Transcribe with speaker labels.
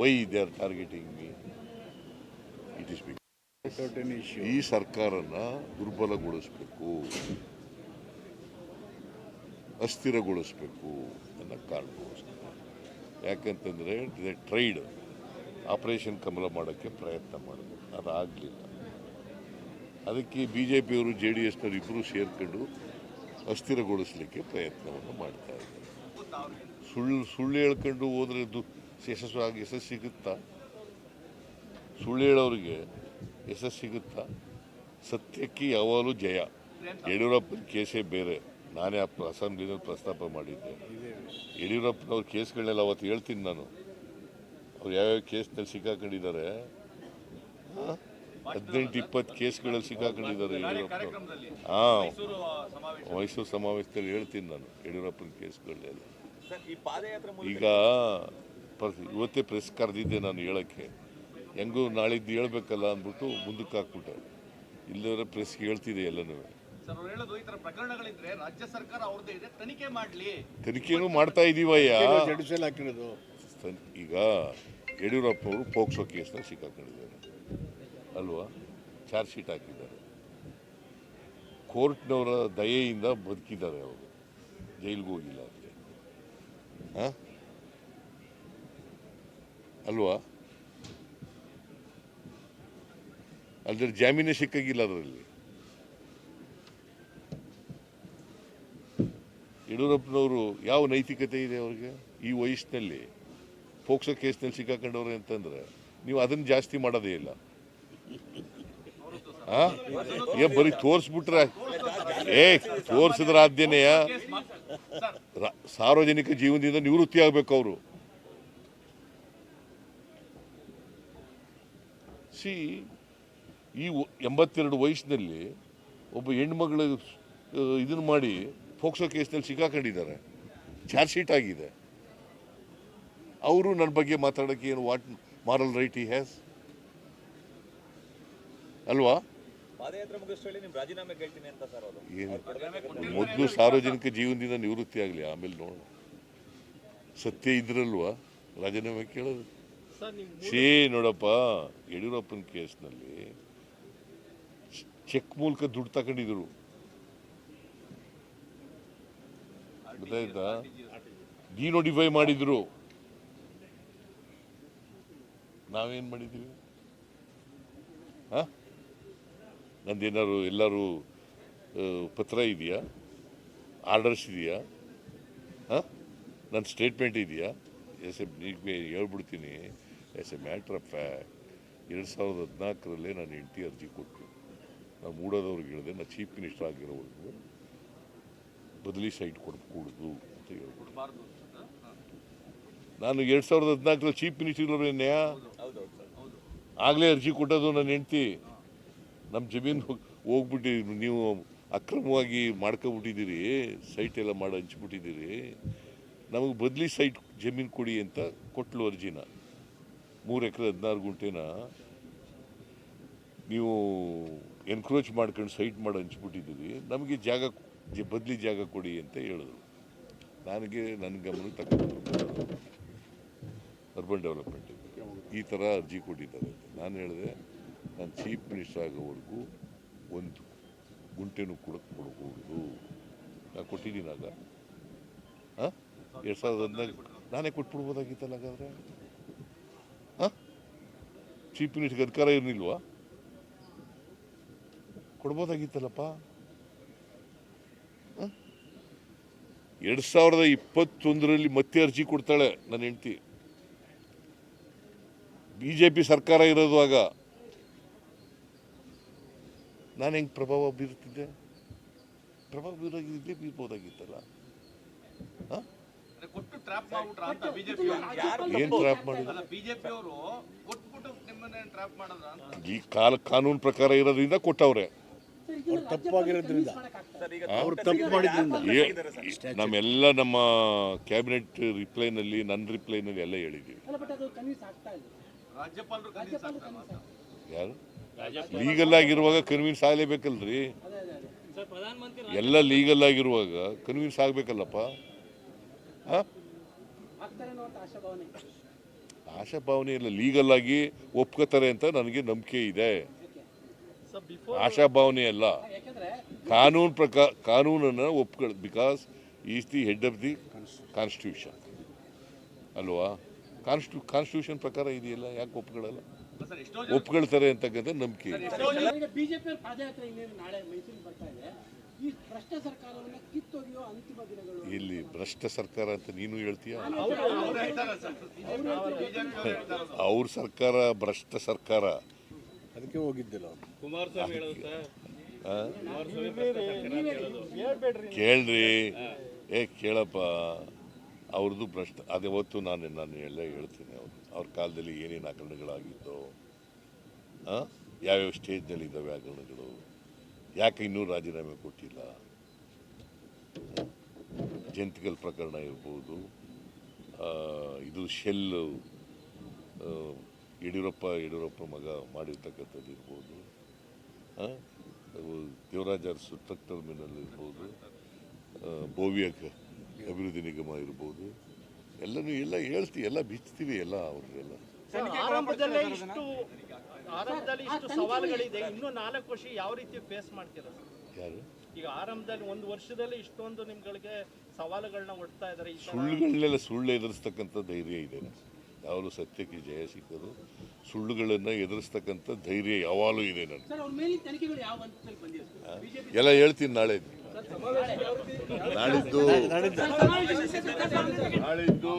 Speaker 1: Why they are targeting me it is ಈ ಸರ್ಕಾರನ ದುರ್ಬಲಗೊಳಿಸಬೇಕು. ಅಸ್ಥಿರಗೊಳಿಸಬೇಕು ಅನ್ನೋ ಕಾರಣಕ್ಕೋಸ್ಕರ. ಯಾಕಂತಂದರೆ ದೇ ಟ್ರೈಡ್ ಆಪರೇಷನ್ ಕಮಲ ಮಾಡೋಕ್ಕೆ ಪ್ರಯತ್ನ ಮಾಡಬೇಕು. ಅದು ಆಗಲಿಲ್ಲ ಅದಕ್ಕೆ ಬಿ ಜೆ ಪಿಯವರು ಜೆ ಡಿ ಎಸ್ನವರು ಇಬ್ಬರು ಸೇರ್ಕೊಂಡು ಅಸ್ಥಿರಗೊಳಿಸಲಿಕ್ಕೆ ಪ್ರಯತ್ನವನ್ನು ಮಾಡ್ತಾ ಇದ್ದಾರೆ. ಸುಳ್ಳು ಸುಳ್ಳು ಹೇಳ್ಕೊಂಡು ಹೋದ್ರೆ ದು ಆಗಿ ಯಶಸ್ಸು ಸಿಗುತ್ತಾ? ಸುಳ್ಳು ಹೇಳೋರಿಗೆ ಯಶಸ್ಸು ಸಿಗುತ್ತಾ? ಸತ್ಯಕ್ಕೆ ಯಾವಾಗಲೂ ಜಯ. ಯಡಿಯೂರಪ್ಪನ ಕೇಸೇ ಬೇರೆ. ನಾನೇ ಆ ಅಸೆಂಬ್ಲಿನಲ್ಲಿ ಪ್ರಸ್ತಾಪ ಮಾಡಿದ್ದೆ. ಯಡಿಯೂರಪ್ಪನವ್ರ ಕೇಸ್ಗಳನ್ನೆಲ್ಲ ಅವತ್ತು ಹೇಳ್ತೀನಿ ನಾನು. ಅವ್ರು ಯಾವ್ಯಾವ ಕೇಸ್ನಲ್ಲಿ ಸಿಕ್ಕಾಕೊಂಡಿದ್ದಾರೆ? ಹದಿನೆಂಟು, ಇಪ್ಪತ್ತು ಕೇಸ್ಗಳಲ್ಲಿ ಸಿಕ್ಕಾಕೊಂಡಿದ್ದಾರೆ ಯಡಿಯೂರಪ್ಪ ಹಾಂ ಮೈಸೂರು ಸಮಾವೇಶದಲ್ಲಿ ಹೇಳ್ತೀನಿ ನಾನು ಯಡಿಯೂರಪ್ಪನ ಕೇಸ್ಗಳನ್ನೆಲ್ಲ.
Speaker 2: ಸರ್ ಈ ಪಾದಯಾತ್ರೆ ಮೂಲಕ
Speaker 1: ಈಗ ಪ್ರ- ಇವತ್ತೇ ಪ್ರೆಸ್ ಕರೆದಿದ್ದೆ ನಾನು ಹೇಳಕ್ಕೆ. ಹೆಂಗೂ ನಾಳಿದ್ದು ಹೇಳಬೇಕಲ್ಲ ಅಂದ್ಬಿಟ್ಟು ಮುಂದಕ್ಕೆ ಹಾಕ್ಬಿಟ್ಟೆ. ಇಲ್ಲದ್ರೆ ಪ್ರೆಸ್ಗೆ ಹೇಳ್ತಿದೆ ಎಲ್ಲನೂ.
Speaker 3: ಸರ್ ಅವ್ರು ಹೇಳೋದು ಈ ತರ ಪ್ರಕರಣಗಳಿದ್ರೆ ರಾಜ್ಯ ಸರ್ಕಾರ ಅವ್ರದ್ದೇ ಇದೆ ತನಿಖೆ ಮಾಡ್ಲಿ.
Speaker 1: ತನಿಖೆನೂ ಮಾಡ್ತಾ ಇದೀವಯ್ಯ.
Speaker 4: ಈಗ ಹಾಕಿರೋದು.
Speaker 1: ಅವರು ಈಗ ಯಡಿಯೂರಪ್ಪನವರು ಪೋಕ್ಸೋ ಕೇಸ್ನ ಸಿಕ್ಕಾಕೊಂಡಿದ್ದಾರೆ. ಅಲ್ವಾ? ಚಾರ್ಜ್ ಶೀಟ್ ಹಾಕಿದ್ದಾರೆ. ಕೋರ್ಟ್ನವರ ದಯೆಯಿಂದ ಬದುಕಿದ್ದಾರೆ ಅವರು. ಜೈಲಿಗೆ ಹೋಗಿಲ್ಲ? ಅಲ್ವಾ? ಅಲ್ದ್ರೆ ಜಾಮೀನೇ ಸಿಕ್ಕಾಗಿಲ್ಲ ಅದರಲ್ಲಿ. ಯಡಿಯೂರಪ್ಪನವರು ಯಾವ ನೈತಿಕತೆ ಇದೆ ಅವ್ರಿಗೆ? ಈ ವಯಸ್ಸಿನಲ್ಲಿ ಪೋಕ್ಸೋ ಕೇಸ್ನಲ್ಲಿ ಸಿಕ್ಕಾಕೊಂಡವ್ರೆ ಅಂತಂದ್ರೆ ನೀವು ಅದನ್ನ ಜಾಸ್ತಿ ಮಾಡೋದೇ ಇಲ್ಲ? ಏ ಬರೀ ತೋರಿಸ್ಬಿಟ್ರೆ ಏ ತೋರಿಸಿದ್ರ ಆದ್ಯನೆಯ ಸಾರ್ವಜನಿಕ ಜೀವನದಿಂದ ನಿವೃತ್ತಿ ಆಗಬೇಕು ಅವರು. ಸಿ, ಈ ಎಂಬತ್ತೆರಡು ವಯಸ್ಸಿನಲ್ಲಿ ಒಬ್ಬ ಹೆಣ್ಮಗಳು ಇದನ್ನು ಮಾಡಿ ಫೋಕ್ಸೋ ಕೇಸ್ನಲ್ಲಿ ಸಿಕ್ಕಾಕೊಂಡಿದ್ದಾರೆ. ಚಾರ್ಜ್ ಶೀಟ್ ಆಗಿದೆ. ಅವರು ನನ್ನ ಬಗ್ಗೆ ಮಾತಾಡೋಕ್ಕೆ ಏನು what, moral right he has ಅಲ್ವಾ? ಮೊದಲು ಸಾರ್ವಜನಿಕ ಜೀವನದಿಂದ ನಿವೃತ್ತಿ ಆಗಲಿ ಆಮೇಲೆ ನೋಡೋಣ. ಸತ್ಯ ಇದ್ರಲ್ವಾ? ರಾಜೀನಾಮೆ ಕೇಳೋದು? ಸೇ ನೋಡಪ್ಪ ಯಡಿಯೂರಪ್ಪನ ಕೇಸ್ನಲ್ಲಿ ಚೆಕ್ ಮೂಲಕ ದುಡ್ಡು ತಗೊಂಡಿದ್ರು. ಗೊತ್ತಾಯ್ತಾ? ಡಿನೋಟಿಫೈ ಮಾಡಿದ್ರು. ನಾವೇನ್ ಮಾಡಿದೀವಿ? ಹಾ? ನಂದೇನಾದ್ರು ಎಲ್ಲರೂ ಪತ್ರ ಇದೆಯಾ? ಆರ್ಡರ್ಸ್ ಇದೆಯಾ? ಹಾಂ? ನನ್ನ ಸ್ಟೇಟ್ಮೆಂಟ್ ಇದೆಯಾ? ಎಸ್ ಎ ಹೇಳ್ಬಿಡ್ತೀನಿ. Yes ah, matter of fact. ಎರಡು ಸಾವಿರದ ಹದಿನಾಲ್ಕರಲ್ಲೇ ನಾನು ಹೆಂಡತಿ ಅರ್ಜಿ ಕೊಟ್ಟು. ನಾನು ಮೂಡೋದವ್ರಿಗೆ ಹೇಳಿದೆ, ನಾನು ಚೀಫ್ ಮಿನಿಸ್ಟರ್ ಆಗಿರೋವರೆಗೂ. ಬದಲಿ ಸೈಟ್ ಕೊಡ್ಕೂಡುದು ಅಂತ ಹೇಳ್ಬಿಟ್ಟು. ನಾನು ಎರಡು ಸಾವಿರದ ಹದಿನಾಲ್ಕರಲ್ಲಿ ಚೀಫ್ ಮಿನಿಸ್ಟರ್
Speaker 2: ಸರ್
Speaker 1: ಆಗಲೇ ಅರ್ಜಿ ಕೊಟ್ಟದು ನನ್ನ ಹೆಂಡ್ತಿ. ನಮ್ಮ ಜಮೀನು ಹೋಗ್ಬಿಟ್ಟು ನೀವು ಅಕ್ರಮವಾಗಿ ಮಾಡ್ಕೊಬಿಟ್ಟಿದ್ದೀರಿ ಸೈಟ್ ಎಲ್ಲ ಮಾಡಿ ಹಂಚ್ಬಿಟ್ಟಿದ್ದೀರಿ. ನಮಗೆ ಬದಲಿ ಸೈಟ್ ಜಮೀನು ಕೊಡಿ ಅಂತ ಕೊಟ್ಲು ಅರ್ಜಿನ. ಮೂರು ಎಕರೆ ಹದಿನಾರು ಗುಂಟೆನ ನೀವು ಎನ್ಕ್ರೋಚ್ ಮಾಡ್ಕೊಂಡು ಸೈಟ್ ಮಾಡಿ ಹಂಚ್ಬಿಟ್ಟಿದ್ದೀರಿ. ನಮಗೆ ಜಾಗ ಬದಲಿ ಜಾಗ ಕೊಡಿ ಅಂತ ಹೇಳಿದ್ರು. ನನಗೆ ನನ್ನ ಗಮನ ತಗೊಂಡು ಅರ್ಬನ್ ಡೆವಲಪ್ಮೆಂಟ್ ಈ ಥರ ಅರ್ಜಿ ಕೊಟ್ಟಿದ್ದಾರೆ ನಾನು ಹೇಳಿದೆ ನಾನು ಚೀಫ್ ಮಿನಿಸ್ಟರ್ ಆಗೋವರೆಗೂ ಒಂದು ಗುಂಟೆನೂ ಕೂಡ ಕೊಡಬಹುದು ನಾನು ಕೊಟ್ಟಿದ್ದೀನಿ ಆಗ. ಹಾಂ? ಎರಡು ಸಾವಿರದ ಹದಿನಾಲ್ಕು ನಾನೇ ಕೊಟ್ಬಿಡ್ಬೋದಾಗಿತ್ತಲ್ಲ ಹಾಗಾದ್ರೆ? ಹಾಂ? ಚೀಫ್ ಮಿನಿಸ್ಟರ್ಗೆ ಅಧಿಕಾರ ಇರಲಿಲ್ವಾ? ಕೊಡ್ಬೋದಾಗಿತ್ತಲ್ಲಪ್ಪ. ಎರಡು ಸಾವಿರದ ಇಪ್ಪತ್ತೊಂದರಲ್ಲಿ ಮತ್ತೆ ಅರ್ಜಿ ಕೊಡ್ತಾಳೆ ನನ್ನ ಹೆಂಡ್ತಿ. ಬಿ ಜೆ ಪಿ ಸರ್ಕಾರ ಇರೋದು ಆಗ. ನಾನು ಹೆಂಗೆ ಪ್ರಭಾವ ಬೀರ್ತಿದ್ದೆ? ಪ್ರಭಾವ ಬೀರಾಗಿದ್ದೆ ಬೀರ್ಬೋದಾಗಿತ್ತಲ್ಲ ಹಾಂ?
Speaker 3: ಅಂದ್ರೆ ಕೊಟ್ಟು ಟ್ರ್ಯಾಪ್ ಮಾಡ್ಬಿಟ್ರ ಅಂತ ಬಿಜೆಪಿ
Speaker 1: ಏನು ಟ್ರ್ಯಾಪ್ ಮಾಡಿದ್ರು?
Speaker 3: ಅಲ್ಲ ಬಿಜೆಪಿ ಅವರು ಕೊಟ್ಬಿಟ್ಟು ನಿಮ್ಮನ್ನ ಟ್ರ್ಯಾಪ್ ಮಾಡದ್ರ ಅಂತ.
Speaker 1: ಈ ಕಾಲ ಕಾನೂನು ಪ್ರಕಾರ ಇರೋದ್ರಿಂದ ಕೊಟ್ಟವ್ರೆ.
Speaker 4: ಅವ್ರು ತಪ್ಪಾಗಿರೋದ್ರಿಂದ.
Speaker 2: ಸರ್ ಈಗ
Speaker 4: ಅವ್ರು ತಪ್ಪು ಮಾಡಿದ್ರಿಂದ.
Speaker 1: ನಮ್ಮೆಲ್ಲ ನಮ್ಮ ಕ್ಯಾಬಿನೆಟ್ ರಿಪ್ಲೈನಲ್ಲಿ ನನ್ನ ರಿಪ್ಲೈನಲ್ಲಿ ಎಲ್ಲ ಹೇಳಿದ್ದೀವಿ
Speaker 3: ರಾಜ್ಯಪಾಲರು.
Speaker 1: ಯಾರು? ಲೀಗಲ್ ಆಗಿರುವಾಗ ಕನ್ವಿನ್ಸ್ ಆಗಲೇಬೇಕಲ್ರಿ? ಎಲ್ಲ ಲೀಗಲ್ ಆಗಿರುವಾಗ ಕನ್ವಿನ್ಸ್ ಆಗಬೇಕಲ್ಲಪ್ಪ?
Speaker 5: ಆಶಾ
Speaker 1: ಭಾವನೆ ಇಲ್ಲ. ಲೀಗಲ್ ಆಗಿ ಒಪ್ಕೋತಾರೆ ಅಂತ ನನಗೆ ನಂಬಿಕೆ ಇದೆ. ಆಶಾಭಾವನೆ ಅಲ್ಲ.
Speaker 5: ಯಾಕಂದ್ರೆ
Speaker 1: ಕಾನೂನು ಪ್ರಕಾರ ಕಾನೂನನ್ನು ಒಪ್ಕೊ because is the head of the constitution ಅಲ್ವಾ? ಕಾನ್ಸ್ಟಿಟ್ಯೂ ಕಾನ್ಸ್ಟಿಟ್ಯೂಷನ್ ಪ್ರಕಾರ ಇದೆಯಲ್ಲ? ಯಾಕೆ ಒಪ್ಕೊಳ್ಳಲ್ಲ? ಒಪ್ಕೊಳ್ತಾರೆ ಅಂತಕ್ಕಂಥ ನಂಬಿಕೆ ಇದೆ.
Speaker 5: ಈಗ ಬಿಜೆಪಿ ಪಾದಯಾತ್ರೆ ಇನ್ನೇನು ನಾಳೆ ಮೈಸೂರಿಗೆ ಬರ್ತಾ ಇದೆ. ಈ ಭ್ರಷ್ಟ ಸರ್ಕಾರವನ್ನ ಕಿತ್ತೊಗೆಯೋ ಅಂತಿಮ ದಿನಗಳು
Speaker 1: ಇಲ್ಲಿ ಭ್ರಷ್ಟ ಸರ್ಕಾರ ಅಂತ ನೀನು ಹೇಳ್ತೀಯ?
Speaker 3: ಅವ್ರು
Speaker 1: ಸರ್ಕಾರ ಭ್ರಷ್ಟ ಸರ್ಕಾರ.
Speaker 4: ಅದಕ್ಕೆ ಹೋಗಿದ್ದಿಲ್ಲ?
Speaker 1: ಕೇಳ್ರಿ. ಏ ಕೇಳಪ್ಪ. ಅವ್ರದ್ದು ಭ್ರಷ್ಟ. ಅದೇ ಹೊತ್ತು ನಾನು ನಾನು ಎಲ್ಲ ಹೇಳ್ತೀನಿ ಅವ್ರು ಕಾಲದಲ್ಲಿ ಏನೇನು ಹಗರಣಗಳಾಗಿತ್ತು ಆ? ಯಾವ್ಯಾವ ಸ್ಟೇಜ್ನಲ್ಲಿ ಇದ್ದಾವೆ ಹಗರಣಗಳು ಯಾಕೆ ಇನ್ನೂ ರಾಜೀನಾಮೆ ಕೊಟ್ಟಿಲ್ಲ? ಜಂತಿಕಲ್ ಪ್ರಕರಣ ಇರ್ಬೋದು ಇದು ಶೆಲ್ಲು ಯಡಿಯೂರಪ್ಪ ಯಡಿಯೂರಪ್ಪ ಮಗ ಮಾಡಿರ್ತಕ್ಕಂಥದ್ದು ಇರ್ಬೋದು ದೇವರಾಜ ಅರಸು ಟ್ರಕ್ ಟರ್ಮಿನಲ್ ಇರ್ಬೋದು ಕ- ಅಭಿವೃದ್ಧಿ ನಿಗಮ ಇರ್ಬೋದು ಎಲ್ಲನೂ ಎಲ್ಲ ಹೇಳ್ತೀವಿ ಎಲ್ಲ ಬಿಚ್ತೀವಿ ಎಲ್ಲ ಅವ್ರನ್ನೆಲ್ಲ
Speaker 6: ಆರಂಭದಲ್ಲೇ ಇಷ್ಟು ಆರಂಭದಲ್ಲಿ ಇಷ್ಟು ಸವಾಲುಗಳಿದೆ ಇನ್ನೂ ನಾಲ್ಕು ವರ್ಷ ಯಾವ ರೀತಿ ಫೇಸ್ ಮಾಡ್ತೀರಾ
Speaker 1: ಯಾರು?
Speaker 6: ಈಗ ಆರಂಭದಲ್ಲಿ ಒಂದು ವರ್ಷದಲ್ಲಿ ಇಷ್ಟೊಂದು ನಿಮ್ಗಳಿಗೆ ಸವಾಲುಗಳನ್ನ ಒಡ್ತಾ ಇದ್ದಾರೆ
Speaker 1: ಸುಳ್ಳುಗಳನ್ನೆಲ್ಲ ಸುಳ್ಳು ಎದುರಿಸ್ತಕ್ಕಂಥ ಧೈರ್ಯ ಇದೆ. ಯಾವಾಗಲೂ ಸತ್ಯಕ್ಕೆ ಜಯ ಸಿಕ್ಕರು ಸುಳ್ಳುಗಳನ್ನು ಎದುರಿಸ್ತಕ್ಕಂಥ ಧೈರ್ಯ ಯಾವಾಗಲೂ ಇದೆ ನನಗೆ.
Speaker 5: ಸರ್ ಅವ್ರ ಮೇಲಿನ ತನಿಖೆಗಳು ಯಾವ ಬಂದಿದೆ ಬಿಜೆಪಿ
Speaker 1: ಎಲ್ಲ ಹೇಳ್ತೀನಿ ನಾಳೆ. ನಾಳಿದ್ದು. ನಾಳಿದ್ದು.